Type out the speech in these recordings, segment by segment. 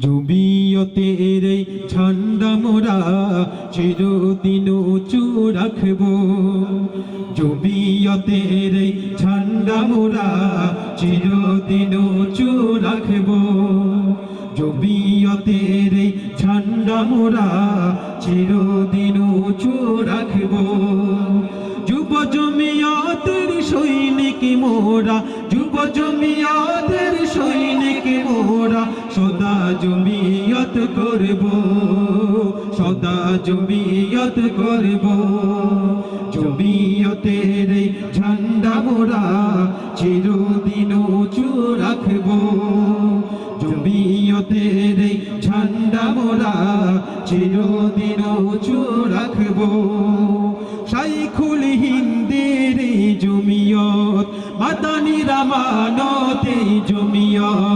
জমিয়তের এই ঝান্ডা মোরা চিরদিন উঁচু রাখব। জমিয়তের এই ঝান্ডা মোরা চিরদিন উঁচু রাখব। জমিয়তের এই ঝান্ডা মোরা চিরদিন উঁচু রাখব। যুব জমিয়তের সৈনিক মোরা, যুব জমিয়তের সদা জমিয়ত করব, সদা জমিয়ত করব। জমিয়তের ঝান্ডা মোরা চিরদিন উঁচু রাখব। জমিয়তের ঝান্ডা মোরা চিরদিন উঁচু রাখব। শাইখুল হিন্দের জমিয়ত মাতানি রামানত জমিয়ত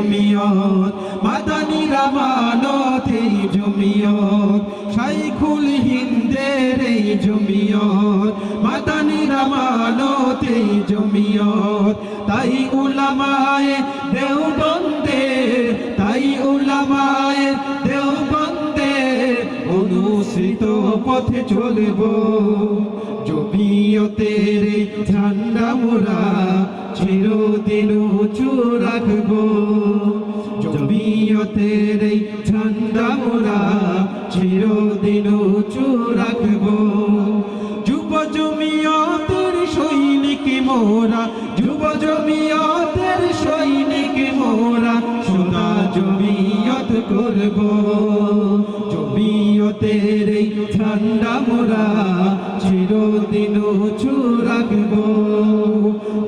জমিয়ত মাতানি রামানত এই জমিয়ত, শাইখুল হিন্দের এই জমিয়ত মাতানি রামানত এই জমিয়ত। তাই উলামায়ে দেওবন্দে তাই উলামায়ে দেওবন্দে অনুসৃত পথে চলব। জমিয়তের এই ঝান্ডা মোরা চিরদিন উঁচু রাখব। জমিয়তের এই ঝান্ডা মোরা চিরদিন উঁচু রাখব। যুব জমিয়তের সৈনিক মোরা যুব জমিয়তের সৈনিক মোরা সোনা জমিয়ত করব। জমিয়তের ঠান্ডা মোরা চিরদিন উঁচু রাখব।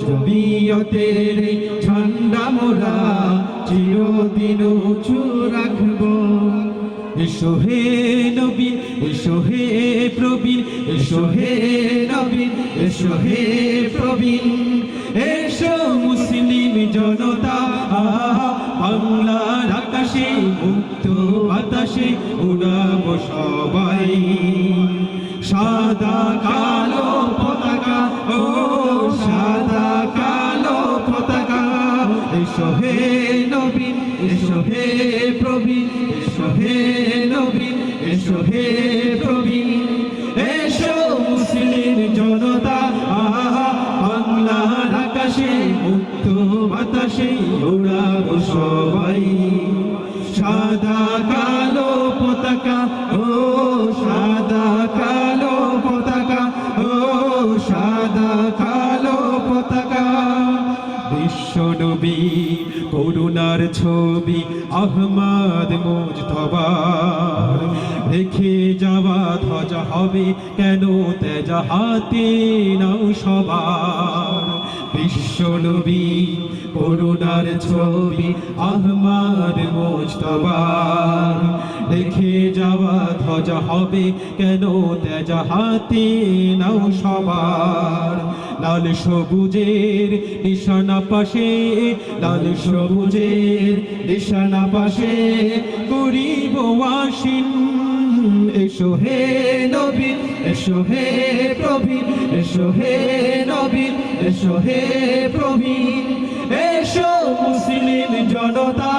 জমিয়তের ঠান্ডা মোরা চিরদিন উঁচু রাখব। এসো হে নবীন এসো হে প্রবীণ, এসো হে নবীন এসো হে প্রবীণ। এসো মুসলিম জনতা বাংলার আকাশে, মুক্ত বাতাসে, উড়াব সবাই। সাদা কালো পতাকা, ও সাদা কালো পতাকা। এসো হে নবীন এসো হে প্রবীণ, এসো হে নবীন এসো হে প্রবীণ। এসো মুসলিম জনতা, আহা, বাংলার আকাশে, মুক্ত বাতাসে, উড়াব সবাই। বিশ্বনবী করুণার ছবি আহমদ মুজতবা। রেখে যাওয়া ধ্বজা হবে কেন তেজা হাতে নাও সবার। বিশ্বনবী, করুণার ছবি আহমদ মুজতবার রেখে যাওয়া ধ্বজা হবে কেন তেজা হাতে নাও সবার। লাল সবুজের নিশানা পাশে, লাল সবুজের নিশানা পাশে গরিব আসিন এসো হে নবীন এসো হে প্রবীণ এসো হে নবীন এসো হে প্রবীণ এসো মুসলিম জনতা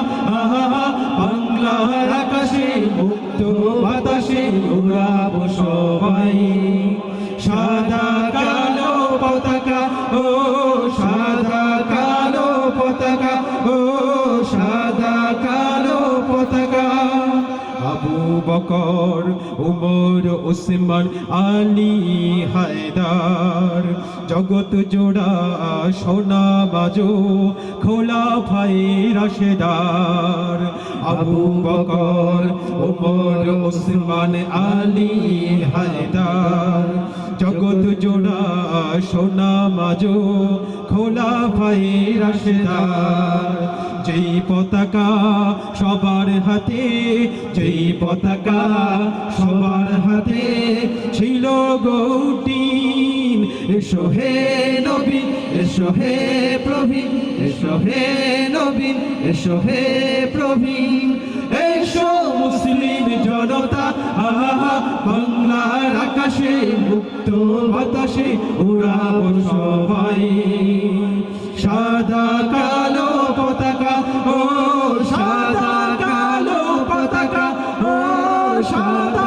বকর উমর, উসমান, আলী, হায়দার। জগত জোড়া, সোনা বাজো খোলা ফাই রাশেদার। আবু বকর উমর, উসমান, আলী, হায়দার। জগত জোড়া সোনা মাজো খোলা ফাই রাশেদার যেই পতাকা সবার হাতে, যেই পতাকা সবার হাতে ছিল গৌটিন এসো হে নবীন এসো হে প্রবীণ, এসো হে নবীন এসো হে প্রবীণ। আকাশে মুক্ত বাতাসে উড়াব সবাই। সাদা কালো পতাকা ও সাদা কালো পতাকা ও সাদা